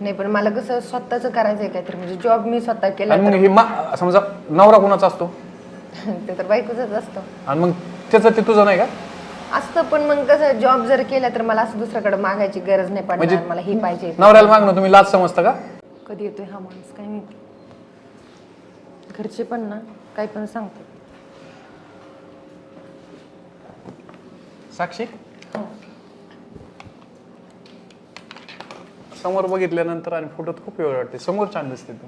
नाही पण मला कसं स्वतःच करायचंय काहीतरी. म्हणजे जॉब मी स्वतः केला आणि मग हे मा- समजा नवरा कोणाचा असतो? ते तर बायकोच असतं. आणि मग त्याचं ते तुझं नाही का? असतं पण मग कसं जॉब जर केला तर मला असं दुसऱ्याकडे मागायची गरज नाही म्हणजे पडणार मला हे पाहिजे. नवऱ्याला मागणं तुम्ही लाच समजता का? कधी येतोय हा माणूस? काय माहिती. घरचे पण ना काही पण सांगतात. साक्षी? समोर बघितल्यानंतर आणि फोटोत खूप वेळ वाटते समोर छान दिसते तू.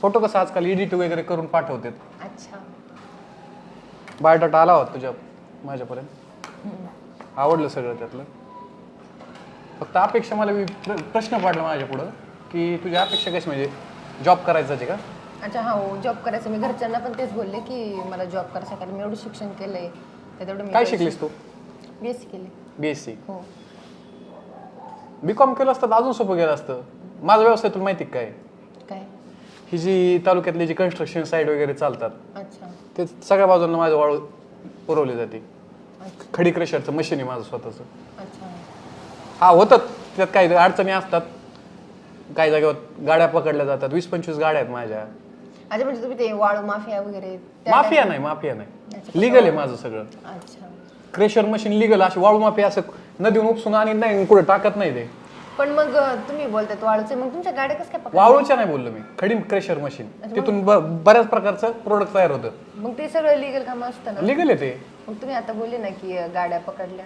फोटो कसं आजकाल एडिट वगैरे करून पाठवतात. अच्छा. बायोडाटा आला होता तुझ्या माझ्यापर्यंत? आवडलं सगळं त्यातलं? फक्त अपेक्षा मला प्रश्न पडला माझ्या पुढं की तुझी अपेक्षा कशी म्हणजे जॉब करायचं का? अच्छा हा हो जॉब करायचं. मी घरच्यांना पण तेच बोलले की मला जॉब करायचं कारण मी एवढं शिक्षण केलंय. तेवढं काय शिकलीस तू? बी एस सी केले बी एस सी हो. बी कॉम केलं असतं तर अजून सोपं गेलं असतं. माझा व्यवसाय तुला माहिती आहे काय? काय? ही जी तालुक्यातली जी कन्स्ट्रक्शन साईड वगैरे चालतात अच्छा. ते सगळ्या बाजूंना माझं वाळू पुरवली जाते. खडी क्रशरचं मशीन आहे माझं स्वतःचं. अच्छा. हा होतात. त्यात काही अडचणी असतात. काही जागेवर गाड्या पकडल्या जातात. वीस पंचवीस गाड्या आहेत माझ्या. अच्छा म्हणजे तुम्ही ते वाळू माफिया वगैरे त्या माफिया नाही माफिया नाही. लिगल आहे माझं सगळं. अच्छा. क्रेशर मशीन लिगल अशी वाळू माफिया असं नदीहून उपसून आणि नाही कुठे टाकत नाही ते. पण मग तुम्ही बोलतात वाळूचे मग तुमच्या गाड्या कसं काय पकडल्या? वाळूच्या नाही बोललो मी. खडी क्रेशर मशीन तिथून ब- बऱ्याच प्रकारचं प्रोडक्ट तयार होतं. मग ते सगळं लिगल काम असतं ना? लिगल आहे ते. मग तुम्ही आता बोलले ना की अं, गाड्या पकडल्या.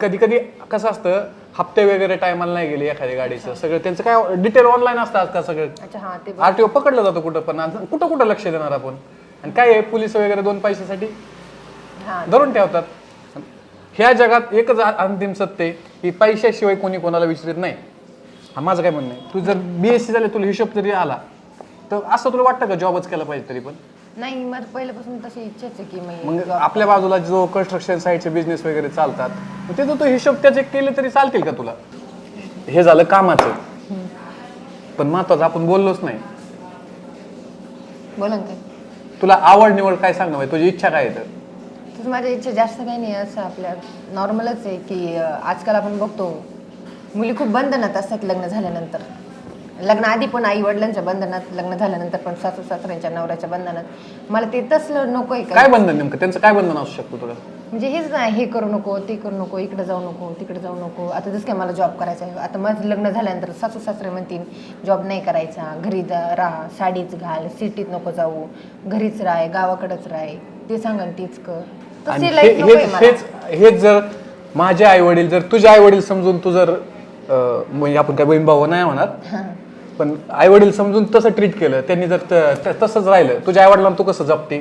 कधी कधी कसं असतं हप्ते वगैरे टायमाला नाही गेले एखाद्या गाडीचं. सगळं त्यांचं काय डिटेल ऑनलाईन असतं आजकाल सगळं. अच्छा हा ते आरटीओ पकडलं जातं कुठं पण. आणि कुठं कुठं लक्ष देणार आपण? आणि काय आहे पोलीस वगैरे दोन पैशासाठी? धरून ठेवतात. ह्या जगात एकच अंतिम सत्य की पैशाशिवाय कोणी कोणाला विचारित नाही. हा माझं काय म्हणणं आहे? तू जर बी एस सी झाले तुला हिशोब जरी आला. तर असं तुला वाटतं का जॉबच केला पाहिजे तरी पण? नाही माझं पहिल्यापासून तशी इच्छाच आहे की मी मग आपल्या बाजूला जो कन्स्ट्रक्शन साईडचे बिझनेस वगैरे चालतात मग त्याचा तो हिशोब त्याचे केले तरी चालतील का तुला? हे झालं कामाचं. पण महत्वाचं आपण बोललोच नाही. बोला ना काय तुला आवड निवड काय सांगणं तुझी इच्छा काय आहे तर? तसं माझ्या इच्छा जास्त काही नाही असं आपल्या नॉर्मलच आहे की अं, आजकाल आपण बघतो मुली खूप बंधनात असतात लग्न झाल्यानंतर. लग्न आधी पण आई वडिलांच्या बंधनात लग्न झाल्यानंतर पण सासू सासऱ्यांच्या नवऱ्याच्या बंधनात. मला ते तसलं नको आहे काय बंधन नेमकं? त्यांचं काय बंधन असू शकतो तुला? म्हणजे हेच नाही हे करू नको ते करू नको इकडे जाऊ नको तिकडे जाऊ नको. आता जसं काय मला जॉब करायचा आहे. आता माझं लग्न झाल्यानंतर सासू सासरे म्हणतील जॉब नाही करायचा घरी जा राहा साडीच घाल सिटीत नको जाऊ घरीच राह गावाकडेच राह. ते सांगा तीच कर आणि हे- हेच मला. हेच हेच जर माझे आई वडील जर तुझे आई वडील समजून तू जर अं, म्हणजे आपण काय बहीण भाऊ नाही म्हणत हां. पण आई वडील समजून तसं ट्रीट केलं त्यांनी जर त- त- तसंच राहिलं तुझ्या आई वडिलांना तू कसं जपते?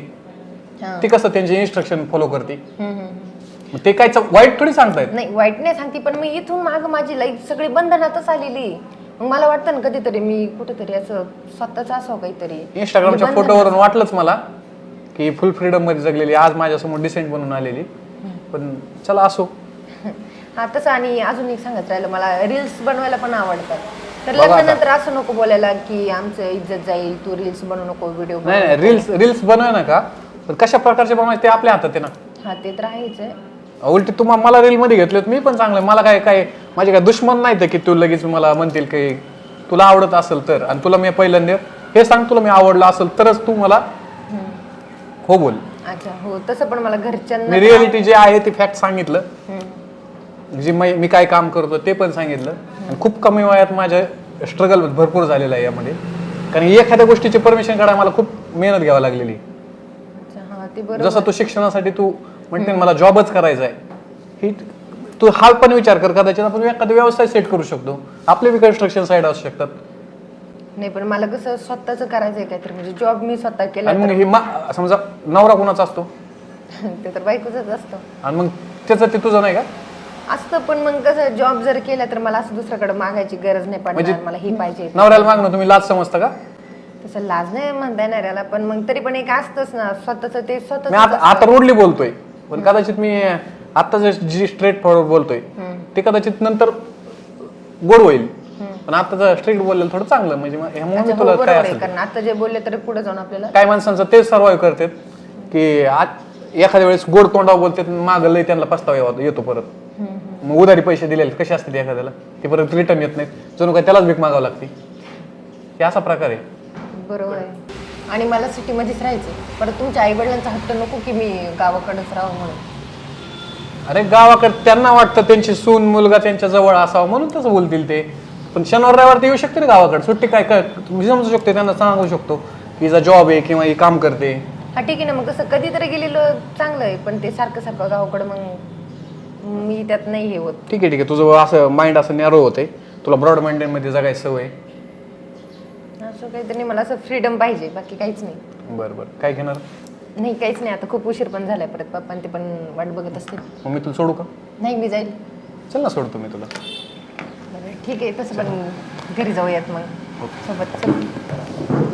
हां. ती कसं त्यांचे इन्स्ट्रक्शन फॉलो करते? हम्म, हम्म, हम्म. मग ते काय च- वाईट थोडी सांगतायत. नाही वाईट नाही सांगते पण मी इथून माग माझी लाईफ सगळी बंधनातच आलेली मग मला वाटतं ना कधीतरी मी कुठेतरी असं स्वतःच असावं काहीतरी. इंस्टाग्रामच्या फोटोवरून वाटलंच मला. की फुल फ्रीडममध्ये जगलेली आज माझ्यासमोर डिसेंट बनून आलेली पण चला असो. हा तसं आणि अजून एक सांगत राहिलं मला रील्स बनवायला पण आवडतात. तर. लग्नानंतर असं नको बोलायला की आमचं इज्जत जाईल तू रील्स बनवू नको व्हिडिओ नाही नाही रील्स रील्स बनवाय ना का पण कशा प्रकारचे बनवायचे ते आपल्या हातात आहे ना. हा ते तर आहेच आहे. उलटी तुम्हाला मला रील मध्ये घेतलेत मी पण चांगलं. मला काय काय माझे काय दुश्मन नाही तर की तू लगेच मला म्हणतील की तुला आवडत असेल तर. आणि तुला मी पहिल्यांदा हे सांग तुला मी आवडलं असेल तरच तू मला हो बोल. अच्छा हो तसं पण मला घरच्यांना मी रिअलिटी जे आहे ते फॅक्ट सांगितलं. जे मी मी काय काम करतो ते पण सांगितलं. आणि खूप कमी वयात माझं स्ट्रगल भरपूर झालेलं आहे यामध्ये. कारण एखाद्या गोष्टीची परमिशन काढायला मला खूप मेहनत घ्यावी लागलेली. अच्छा हा ते बरोबर. जसं तू शिक्षणासाठी तू म्हणते ना, मला जॉबच करायचा आहे ही तू हा पण विचार कर कदाचित आपण एखादा व्यवसाय सेट करू शकतो. आपले बी कन्स्ट्रक्शन साईड असू शकतात. नाही पण मला कसं स्वतःच करायचंय काहीतरी. म्हणजे जॉब मी स्वतः केला आणि मग हे मा- समजा नवरा कोणाचा असतो? ते तर बायकोच असतं. आणि मग त्याचं ते तुझं नाही का? असतं पण मग कसं जॉब जर केला तर मला असं दुसऱ्याकडे मागायची गरज नाही म्हणजे पडणार मला हे पाहिजे. नवऱ्याला मागणं तुम्ही लाच समजता का? तसं लाज नाही म्हणता येणार याला पण मग तरी पण एक असतंच ना स्वतःच ते मी आता आता रोडली बोलतोय. पण कदाचित मी आता जे जी स्ट्रेट फॉरवर्ड बोलतोय ते कदाचित नंतर गोड होईल. पण आता जर स्ट्रेट बोललेलं थोडं चांगलं म्हणजे मग ह्यामुळे मी हो, तुला बरोबर काय असेल? कारण आता जे बोलले तर पुढे जाऊन आपल्याला काही माणसांचं तेच सर्वाईव्ह करतात की आज एखाद्या वेळेस गोड तोंडावर बोलतात माग लय त्यांना पस्तावा येवा- येतो परत. मग उधारी पैसे दिलेले कसे असते ते एखाद्याला? ते परत रिटर्न येत नाहीत. जणू काय त्यालाच भीक मागावं लागते. हे असा प्रकार आहे. बरोबर आहे. आणि मला सिटीमध्येच राहायचं परत तुमच्या आईवडिलांचा हट्ट नको की मी गावाकडेच राहावं म्हणून. अरे गावाकडे त्यांना वाटतं त्यांची सून मुलगा त्यांच्या जवळ असावा म्हणून तसं बोलतील ते. पण शनिवार रविवार ते येऊ शकते ना गावाकडे? सुट्टी काय काय तुम्ही समजू शकतो त्यांना सांगू शकतो की हिचा जॉब आहे किंवा ही काम करते. हा ठीक आहे ना. मग कसं कधीतरी गेलेलं चांगलं आहे पण ते सारखं सारखं गावाकडं मग मी त्यात नाही हे होत. ठीक आहे ठीक आहे. तुझं असं माइंड असं नॅरो होते तुला ब्रॉडमध्ये जगायची सवय आहे. असं काहीतरी मला असं फ्रीडम पाहिजे बाकी काहीच नाही. बरं बरं. काय घेणार? नाही काहीच नाही. आता खूप उशीर पण झालाय परत पप्पा ते पण वाट बघत असतील मग मी तुला सोडू का? नाही मी जाईल. चल ना सोडतो मी तुला. ठीक आहे तसं पण घरी जाऊयात मग. सोबत चल.